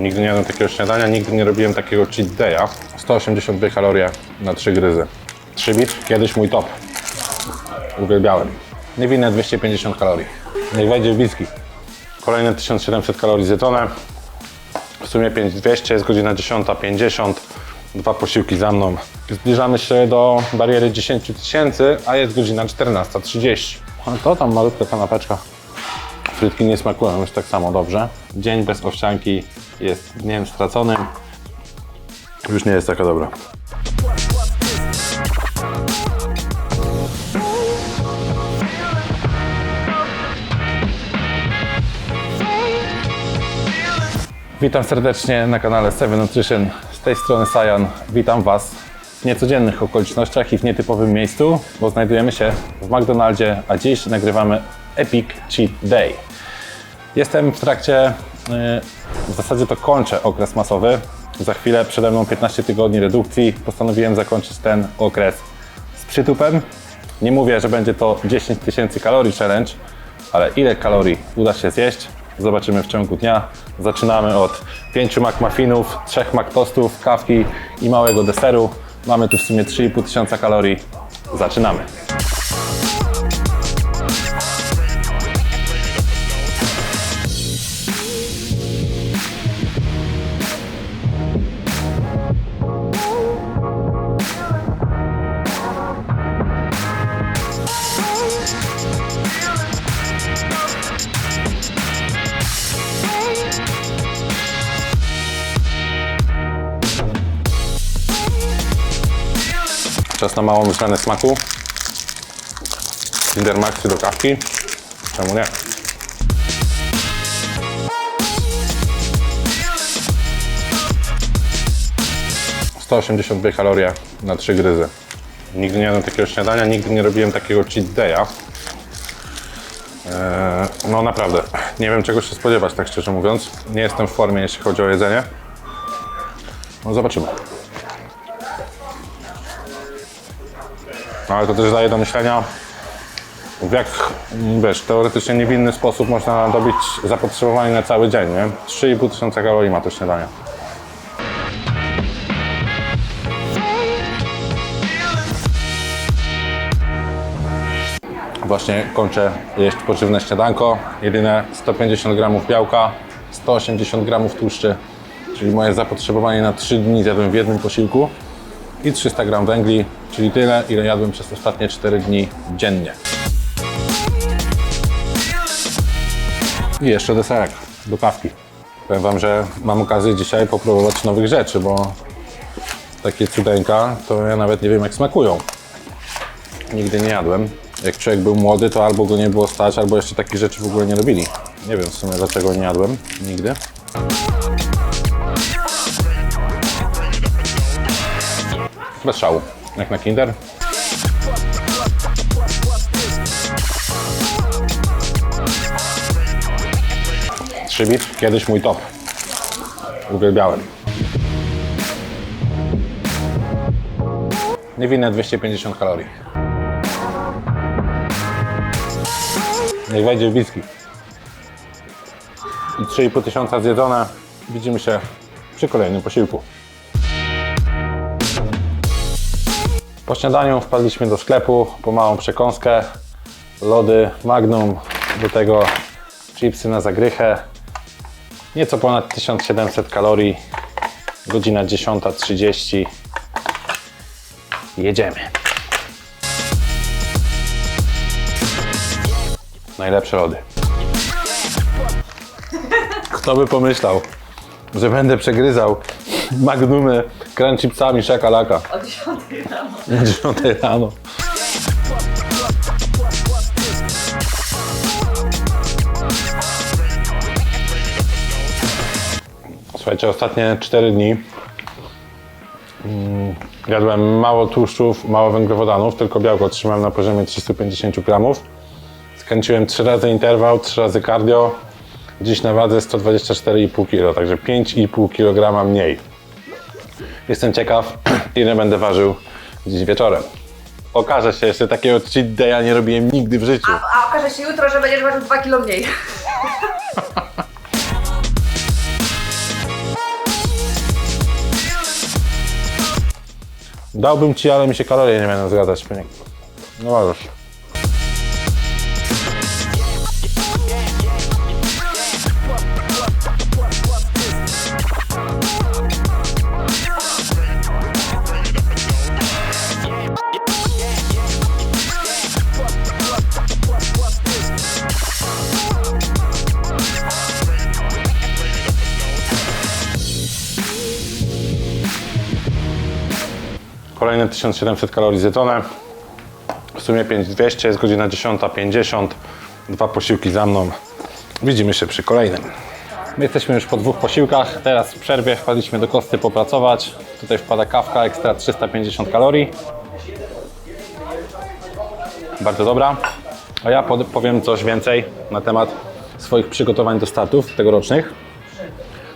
Nigdy nie jadłem takiego śniadania, nigdy nie robiłem takiego cheat day'a. 182 kalorie na 3 gryzy. 3 bit, kiedyś mój top. Uwielbiałem. Niewinne 250 kalorii. Niech wejdzie w bliski. Kolejne 1700 kalorii zjedzone. W sumie 5200, jest godzina 10.50. Dwa posiłki za mną. Zbliżamy się do bariery 10 tysięcy, a jest godzina 14.30. A to tam malutka kanapeczka. Frytki nie smakują już tak samo dobrze. Dzień bez owsianki jest dniem straconym. Już nie jest taka dobra. Witam serdecznie na kanale Seven Nutrition. Z tej strony Sajan. Witam Was w niecodziennych okolicznościach i w nietypowym miejscu, bo znajdujemy się w McDonaldzie, a dziś nagrywamy Epic Cheat Day. Jestem w trakcie, w zasadzie to kończę okres masowy. Za chwilę przede mną 15 tygodni redukcji. Postanowiłem zakończyć ten okres z przytupem. Nie mówię, że będzie to 10 tysięcy kalorii challenge, ale ile kalorii uda się zjeść, zobaczymy w ciągu dnia. Zaczynamy od 5 McMuffinów, 3 McTostów, kawki i małego deseru. Mamy tu w sumie 3,5 tysiąca kalorii. Zaczynamy. Czas na małą zmianę smaku. Kinder Maxi do kawki. Czemu nie? ...182 kalorie na 3 gryzy. Nigdy nie jadłem takiego śniadania, nigdy nie robiłem takiego cheat day'a. Eee, no naprawdę, nie wiem czego się spodziewać, tak szczerze mówiąc. Nie jestem w formie, jeśli chodzi o jedzenie. No zobaczymy. Ale to też daje do myślenia, w jak, wiesz, teoretycznie niewinny sposób można dobić zapotrzebowanie na cały dzień, nie? 3,5 tysiąca kalorii ma to śniadanie. Właśnie kończę jeść pożywne śniadanko. Jedyne 150 gramów białka, 180 gramów tłuszczy, czyli moje zapotrzebowanie na 3 dni zjadłem w jednym posiłku i 300 gram węgli, czyli tyle, ile jadłem przez ostatnie 4 dni dziennie. I jeszcze deserek do kawki. Powiem Wam, że mam okazję dzisiaj popróbować nowych rzeczy, bo takie cudeńka to ja nawet nie wiem jak smakują. Nigdy nie jadłem. Jak człowiek był młody, to albo go nie było stać, albo jeszcze takich rzeczy w ogóle nie robili. Nie wiem w sumie dlaczego nie jadłem nigdy. Bez szału, jak na kinder. Trzy bit, kiedyś mój top. Uwielbiałem. Niewinne 250 kalorii. Niech wejdzie w bliski. I 3,5 tysiąca zjedzone. Widzimy się przy kolejnym posiłku. Po śniadaniu wpadliśmy do sklepu po małą przekąskę, lody Magnum, do tego chipsy na zagrychę, nieco ponad 1700 kalorii, godzina 10.30, jedziemy. Najlepsze lody. Kto by pomyślał, że będę przegryzał magnumy crunch chipsami szakalaka. O 10 rano. Na 10 rano. Słuchajcie, ostatnie 4 dni mm, jadłem mało tłuszczów, mało węglowodanów, tylko białko trzymałem na poziomie 350 gramów. Skręciłem 3 razy interwał, 3 razy cardio. Dziś na wadze 124,5 kg, także 5,5 kg mniej. Jestem ciekaw, ile będę ważył dziś wieczorem. Okaże się, jeszcze takiego cheat day'a nie robiłem nigdy w życiu. A, a okaże się jutro, że będziesz ważył 2 kilo mniej. Dałbym ci, ale mi się kalorie nie będą zgadzać. No możesz. 1700 kalorii zjedzone. W sumie 5200, jest godzina 10.50. Dwa posiłki za mną. Widzimy się przy kolejnym. My jesteśmy już po dwóch posiłkach. Teraz w przerwie wpadliśmy do Kosty popracować. Tutaj wpada kawka, ekstra 350 kalorii. Bardzo dobra. A ja powiem coś więcej na temat swoich przygotowań do startów tegorocznych.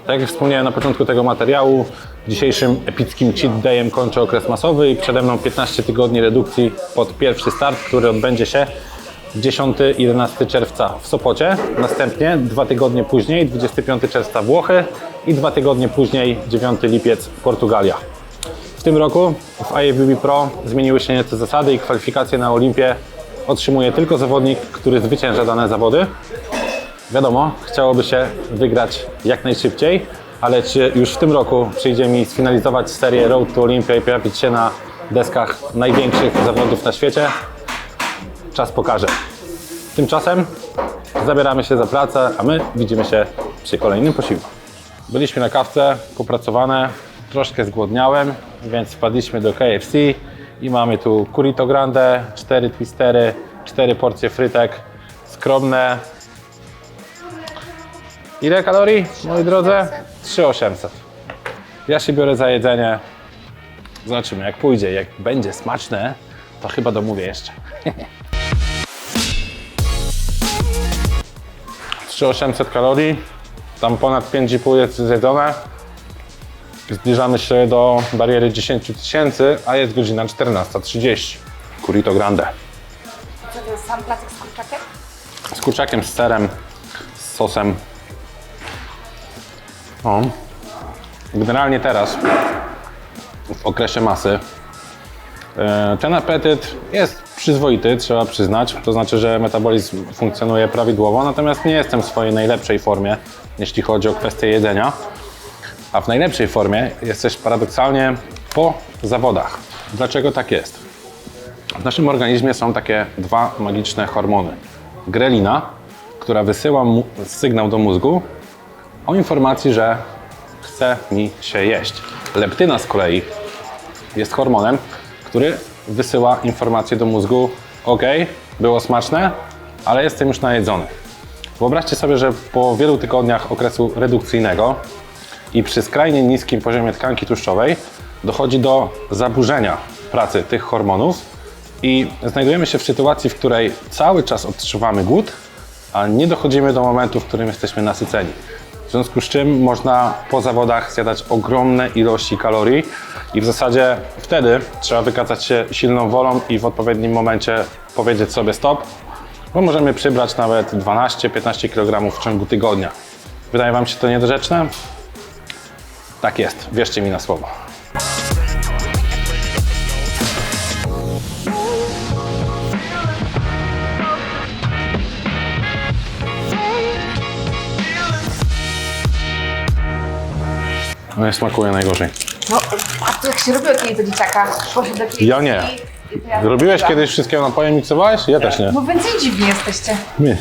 Tak jak wspomniałem na początku tego materiału, dzisiejszym epickim cheat dayem kończę okres masowy i przede mną 15 tygodni redukcji pod pierwszy start, który odbędzie się 10-11 czerwca w Sopocie. Następnie dwa tygodnie później, 25 czerwca Włochy i dwa tygodnie później, 9 lipiec Portugalia. W tym roku w IFBB Pro zmieniły się nieco zasady i kwalifikacje na Olimpię otrzymuje tylko zawodnik, który zwycięża dane zawody. Wiadomo, chciałoby się wygrać jak najszybciej, ale czy już w tym roku przyjdzie mi sfinalizować serię Road to Olympia i pojawić się na deskach największych zawodów na świecie? Czas pokaże. Tymczasem zabieramy się za pracę, a my widzimy się przy kolejnym posiłku. Byliśmy na kawce, popracowane, troszkę zgłodniałem, więc wpadliśmy do KFC i mamy tu Curito Grande, 4 twistery, 4 porcje frytek, skromne Ile kalorii, moi drodzy? 3800. Ja się biorę za jedzenie. Zobaczymy, jak pójdzie. Jak będzie smaczne, to chyba domówię jeszcze. 3800 kalorii. Tam ponad 5,5 jest zjedzone. Zbliżamy się do bariery 10 tysięcy, a jest godzina 14.30. Curito Grande. Co to jest sam placek z kurczakiem? z kurczakiem, z serem, z sosem. O. Generalnie teraz, w okresie masy, e, ten apetyt jest przyzwoity, trzeba przyznać. To znaczy, że metabolizm funkcjonuje prawidłowo, natomiast nie jestem w swojej najlepszej formie, jeśli chodzi o kwestię jedzenia. A w najlepszej formie jesteś paradoksalnie po zawodach. Dlaczego tak jest? W naszym organizmie są takie dwa magiczne hormony. Grelina, która wysyła sygnał do mózgu o informacji, że chce mi się jeść. Leptyna z kolei jest hormonem, który wysyła informację do mózgu: OK, było smaczne, ale jestem już najedzony. Wyobraźcie sobie, że po wielu tygodniach okresu redukcyjnego i przy skrajnie niskim poziomie tkanki tłuszczowej dochodzi do zaburzenia pracy tych hormonów i znajdujemy się w sytuacji, w której cały czas odczuwamy głód, a nie dochodzimy do momentu, w którym jesteśmy nasyceni. Związku z czym można po zawodach zjadać ogromne ilości kalorii i w zasadzie wtedy trzeba wykazać się silną wolą i w odpowiednim momencie powiedzieć sobie stop, bo możemy przybrać nawet 12-15 kg w ciągu tygodnia. Wydaje Wam się to niedorzeczne? Tak jest, wierzcie mi na słowo. No nie smakuje najgorzej. No, a to jak się robiło kiedyś do dzieciaka? Poszedł do KFC Ja nie. i to ja Robiłeś robiłam. kiedyś wszystkie napoje miksowałeś? Ja też nie. No więcej dziwni jesteście. Nie.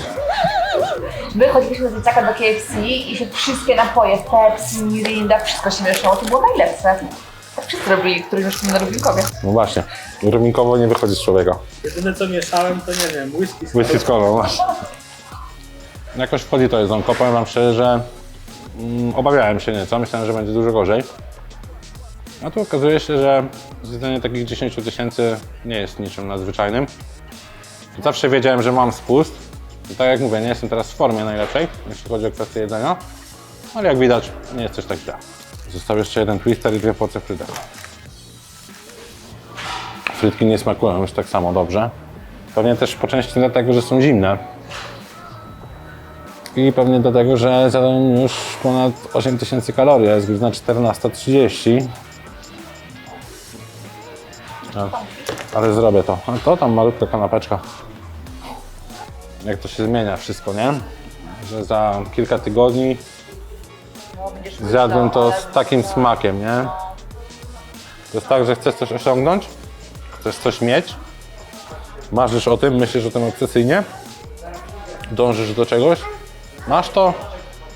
My chodziliśmy do dzieciaka do KFC i się wszystkie napoje, Pepsi, Mirinda, wszystko się mieszało. To było najlepsze. Tak wszyscy robili, którzy już są na Rubinkowie. No właśnie. Rubinkowo nie wychodzi z człowieka. Jedyne co mieszałem to nie wiem, whisky z Whisky z kolą, masz. Jakoś wchodzi to jedzonko. Powiem Wam szczerze, że obawiałem się nieco. Myślałem, że będzie dużo gorzej. A tu okazuje się, że zjedzenie takich 10 tysięcy nie jest niczym nadzwyczajnym. Zawsze wiedziałem, że mam spust. I tak jak mówię, nie jestem teraz w formie najlepszej, jeśli chodzi o kwestię jedzenia. Ale jak widać, nie jest też tak źle. Został jeszcze jeden twister i dwie porcje frytek. Frytki nie smakują już tak samo dobrze. Pewnie też po części dlatego, że są zimne. I pewnie dlatego, że zjadłem już ponad 8000 kalorii, a jest godzina 14.30. No, ale zrobię to. A to tam malutka kanapeczka. Jak to się zmienia wszystko, nie? Że za kilka tygodni No, zjadłem to z takim smakiem, nie? To jest tak, że chcesz coś osiągnąć, chcesz coś mieć, marzysz o tym, myślisz o tym obsesyjnie, dążysz do czegoś, masz to,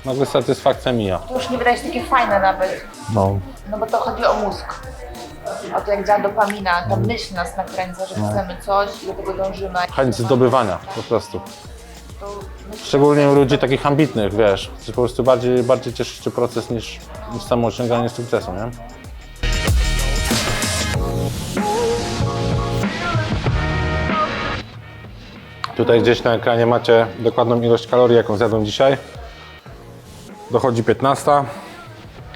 nagle satysfakcja mija. To już nie wydaje się takie fajne nawet. No. No bo to chodzi o mózg. O to jak działa dopamina, ta myśl nas nakręca, że chcemy coś i do tego dążymy. Chęć zdobywania po prostu. To myśl, Szczególnie u ludzi takich ambitnych, wiesz, po prostu bardziej, bardziej cieszy cię proces niż, niż samo osiąganie sukcesu, nie? Tutaj gdzieś na ekranie macie dokładną ilość kalorii, jaką zjadłem dzisiaj. Dochodzi 15.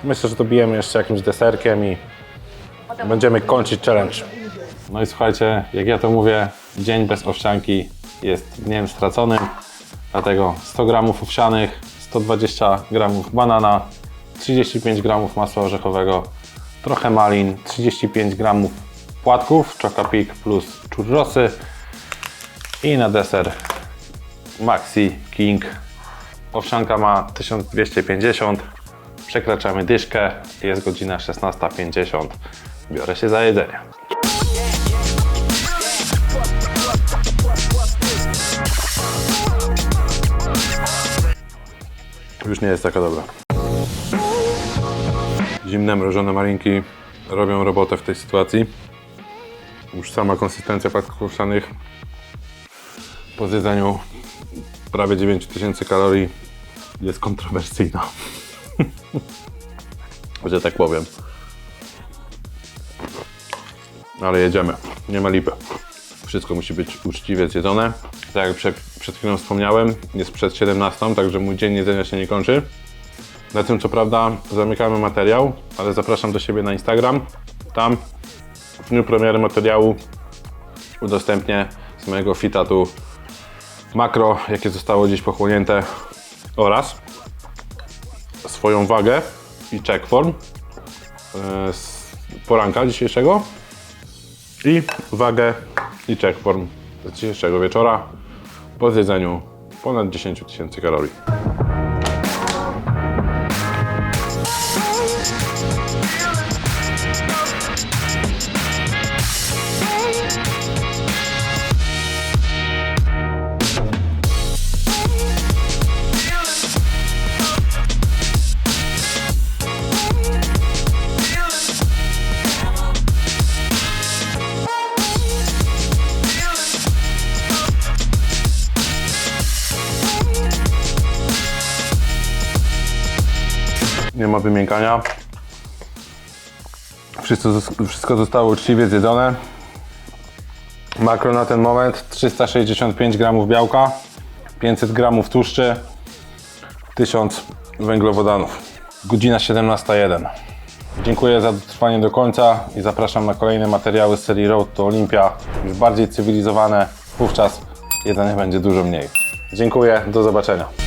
Myślę, że dobijemy jeszcze jakimś deserkiem i będziemy kończyć challenge. No i słuchajcie, jak ja to mówię, dzień bez owsianki jest dniem straconym. Dlatego 100 gramów owsianych, 120 gramów banana, 35 gramów masła orzechowego, trochę malin, 35 gramów płatków, Chocapic plus churrosy i na deser Maxi King. Owsianka ma 1250, przekraczamy dyszkę, jest godzina 16.50. Biorę się za jedzenie. Już nie jest taka dobra. Zimne, mrożone malinki robią robotę w tej sytuacji. Już sama konsystencja płatków owsianych po zjedzeniu prawie 9000 kalorii jest kontrowersyjna. że tak powiem. Ale jedziemy. Nie ma lipy. Wszystko musi być uczciwie zjedzone. Tak jak przed, chwilą wspomniałem, jest przed 17, także mój dzień jedzenia się nie kończy. Na tym co prawda zamykamy materiał, ale zapraszam do siebie na Instagram. Tam w dniu premiery materiału udostępnię z mojego fitatu makro, jakie zostało dziś pochłonięte oraz swoją wagę i check form e, z poranka dzisiejszego i wagę i check form z dzisiejszego wieczora po zjedzeniu ponad 10 000 tysięcy kalorii. Ma wymiękania. Wszystko, wszystko zostało uczciwie zjedzone. Makro na ten moment 365 gramów białka, 500 gramów tłuszczy, 1000 węglowodanów. Godzina 17.01. Dziękuję za dotrwanie do końca i zapraszam na kolejne materiały z serii Road to Olympia, już bardziej cywilizowane. Wówczas jedzenia będzie dużo mniej. Dziękuję, do zobaczenia.